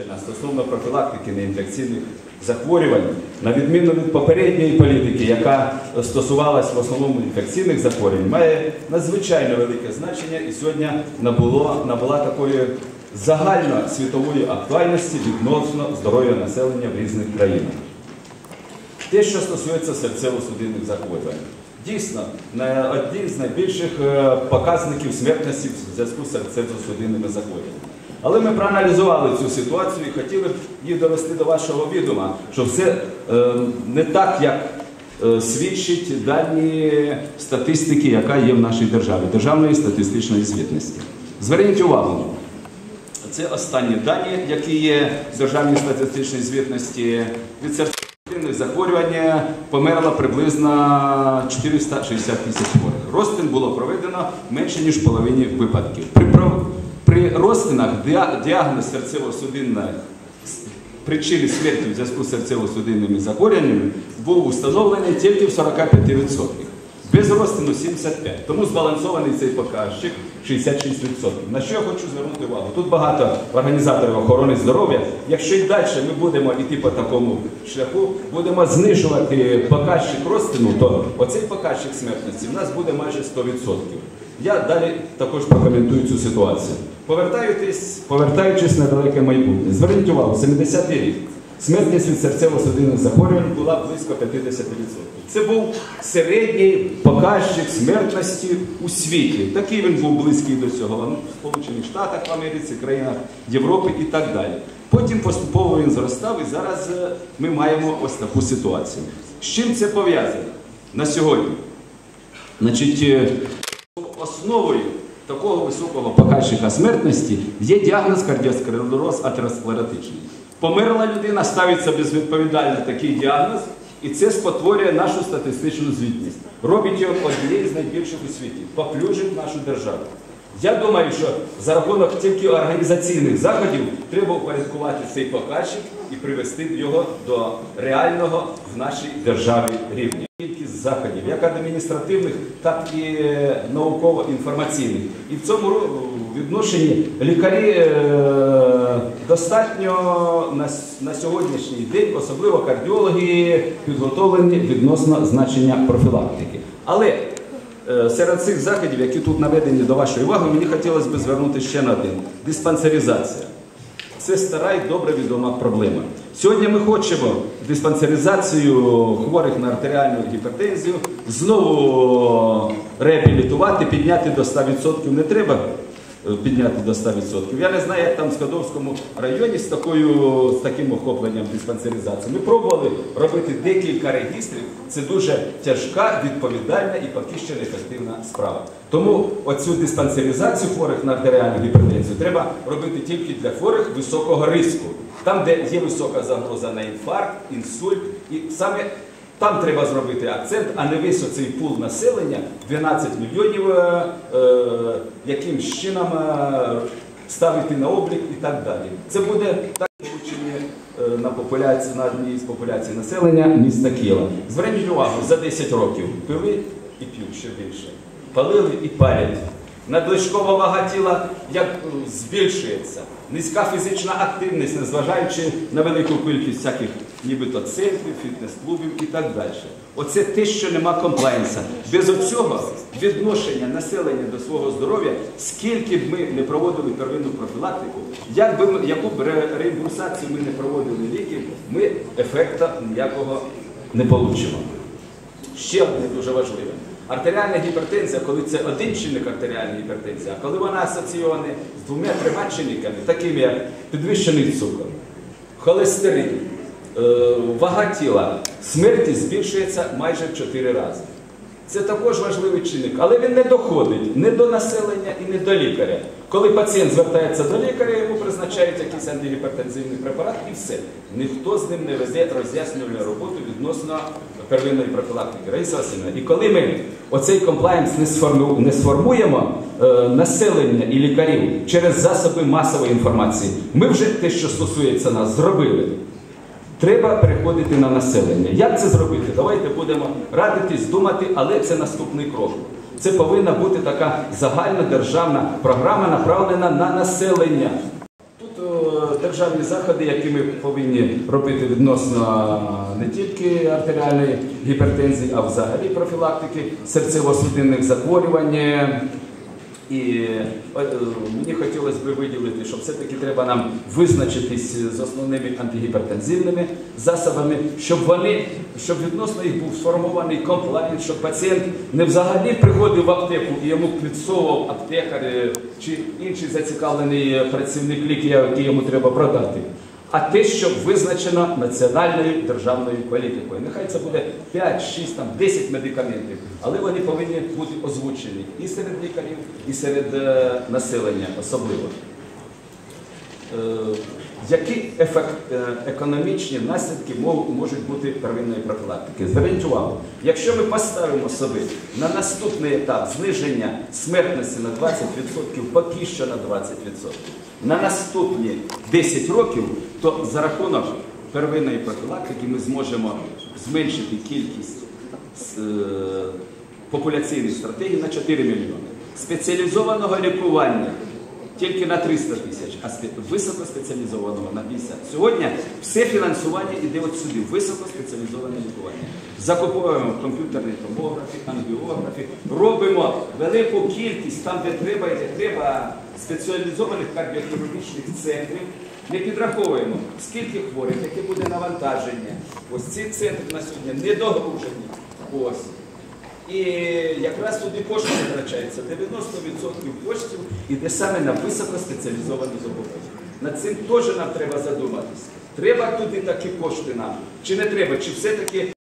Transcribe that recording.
визначена стосовно профілактики неінфекційних захворювань, на відміну від попередньої політики, яка стосувалась в основному інфекційних захворювань, має надзвичайно велике значення і сьогодні набуло, набула такої загальносвітової актуальності відносно здоров'я населення в різних країнах. Те, що стосується серцево-судинних захворювань. Дійсно, один з найбільших е, показників смертності в зв'язку з серцево-судинними захворюваннями. Але ми проаналізували цю ситуацію і хотіли б її довести до вашого відома, що все е, не так, як е, свідчить дані статистики, яка є в нашій державі, державної статистичної звітності. Зверніть увагу, це останні дані, які є в державній статистичній звітності від серцево-судинних захворювань померло приблизно 460 тисяч хворих. Розтин було проведено менше ніж половині випадків. При, при розтинах діагноз серцево-судинної причини смерті в зв'язку з серцево-судинними захворюваннями був установлений тільки в 45%. Без розтину 75%. Тому збалансований цей показчик 66%. На що я хочу звернути увагу? Тут багато організаторів охорони здоров'я. Якщо і далі ми будемо йти по такому шляху, будемо знижувати показчик розтину, то оцей показчик смертності в нас буде майже 100%. Я далі також прокоментую цю ситуацію. Повертаючись, на далеке майбутнє, зверніть увагу, 70-й рік. Смертність від серцево-судинних захворювань була близько 50%. Це був середній показчик смертності у світі. Такий він був близький до цього в Сполучених Штатах, в Америці, країнах Європи і так далі. Потім поступово він зростав, і зараз е, ми маємо ось таку ситуацію. З чим це пов'язано на сьогодні? Значить, е, основою такого високого показчика смертності є діагноз кардіосклероз атеросклеротичний. Померла людина, ставиться безвідповідально такий діагноз, і це спотворює нашу статистичну звітність. Робить його однією з найбільших у світі, поплюжить нашу державу. Я думаю, що за рахунок тільки організаційних заходів треба упорядкувати цей показчик і привести його до реального в нашій державі рівня. Заходів, як адміністративних, так і е, науково-інформаційних. І в цьому відношенні лікарі е, достатньо на, сьогоднішній день, особливо кардіологи, підготовлені відносно значення профілактики. Але Е, Серед цих заходів, які тут наведені до вашої уваги, мені хотілося б звернути ще на один диспансеризація. Це стара і добре відома проблема. Сьогодні ми хочемо диспансеризацію хворих на артеріальну гіпертензію знову реабілітувати, підняти до 100% не треба підняти до 100%. Я не знаю, як там в Скадовському районі з, такою, з таким охопленням диспансеризації. Ми пробували робити декілька регістрів. Це дуже тяжка, відповідальна і поки що неефективна справа. Тому оцю диспансеризацію хворих на артеріальну гіпертензію треба робити тільки для хворих високого риску. Там, де є висока загроза на інфаркт, інсульт, і саме там треба зробити акцент, а не весь оцей пул населення, 12 мільйонів, е, е, яким чином е, ставити на облік і так далі. Це буде так на популяції, на одній з популяцій населення міста Києва. Зверніть увагу, за 10 років пили і п'ють ще більше. Палили і палять. Надлишкова вага тіла як збільшується. Низька фізична активність, незважаючи на велику кількість всяких нібито центрів, фітнес-клубів і так далі. Оце те, що нема комплайнса. Без оцього відношення населення до свого здоров'я, скільки б ми не проводили первинну профілактику, як би яку б реімбурсацію ми не проводили ліків, ми ефекта ніякого не получимо. Ще одне дуже важливе. Артеріальна гіпертензія, коли це один чинник артеріальної гіпертензії, а коли вона асоційована з двома-трьома чинниками, такими як підвищений цукор, холестерин, вага тіла, смертність збільшується майже в 4 рази. Це також важливий чинник, але він не доходить ні до населення і не до лікаря. Коли пацієнт звертається до лікаря, йому призначають якийсь антигіпертензивний препарат і все. Ніхто з ним не веде роз'яснювальну роботу відносно первинної профілактики. Раїса Васильівна, І коли ми оцей комплаєнс не, не сформуємо е, населення і лікарів через засоби масової інформації, ми вже те, що стосується нас, зробили. Треба переходити на населення. Як це зробити? Давайте будемо радитись, думати, але це наступний крок. Це повинна бути така загальна державна програма, направлена на населення. Тут е, державні заходи, які ми повинні робити відносно не тільки артеріальної гіпертензії, а взагалі профілактики серцево-судинних захворювань. І е, е, мені хотілося б виділити, що все-таки треба нам визначитись з основними антигіпертензивними засобами, щоб вони, щоб відносно їх був сформований комплайн, щоб пацієнт не взагалі приходив в аптеку і йому підсовував аптекар е, чи інший зацікавлений працівник ліки, який йому треба продати. А те, що визначено національною державною політикою. Нехай це буде 5, 6, там, 10 медикаментів, але вони повинні бути озвучені і серед лікарів, і серед е, населення особливо. Які ефект, е, економічні наслідки можуть бути первинної профілактики? Зверніть увагу, якщо ми поставимо собі на наступний етап зниження смертності на 20%, поки що на 20%, на наступні 10 років, то за рахунок первинної профілактики ми зможемо зменшити кількість е, популяційних стратегій на 4 мільйони. Спеціалізованого лікування тільки на 300 тисяч, а спе- високоспеціалізованого на 50. Сьогодні все фінансування йде от сюди, високоспеціалізоване лікування. Закуповуємо комп'ютерні томографи, ангіографи, робимо велику кількість там, де треба, де треба спеціалізованих кардіохірургічних центрів. Не підраховуємо, скільки хворих, яке буде навантаження. Ось ці центри на сьогодні недогружені. Ось. І якраз туди кошти витрачаються. 90% коштів іде саме на високоспеціалізовані зобов'язання. Над цим теж нам треба задуматися. Треба туди такі кошти нам, чи не треба, чи все-таки